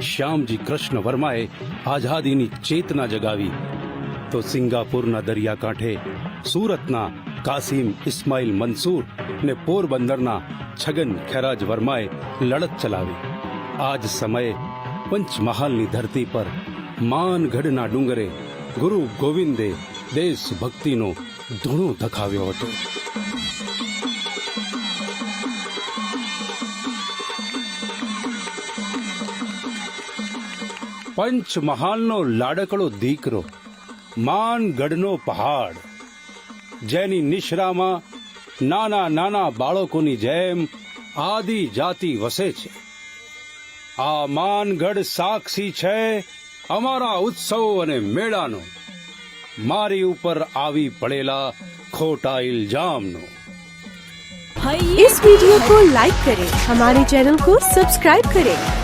શ્યામજી કૃષ્ણ વર્માએ આઝાદીની ચેતના જગાવી. તો સિંગાપુરના દરિયાકાંઠે સુરતના કાસિમ ઇસ્માઇલ મંસૂર ને પોરબંદરના છગન ખેરાજ વર્માએ લડત ચલાવી. આ જ સમયે પંચમહાલની ધરતી પર માનગઢના ડુંગરે ગુરુ ગોવિંદે દેશભક્તિનો ધૂણો ધખાવ્યો હતો. પંચમહાલનો લાડકડો દીકરો માનગઢનો પહાડ જેની નિશ્રામાં નાના નાના બાળકોની જેમ આદિ જાતિ વસે છે આ માનગઢ સાક્ષી છે અમારા ઉત્સવ અને મેળાનો મારી ઉપર આવી પડેલા ખોટા ઇલ્જામનો इस वीडियो को लाइक करें हमारे चैनल को सब्सक्राइब करें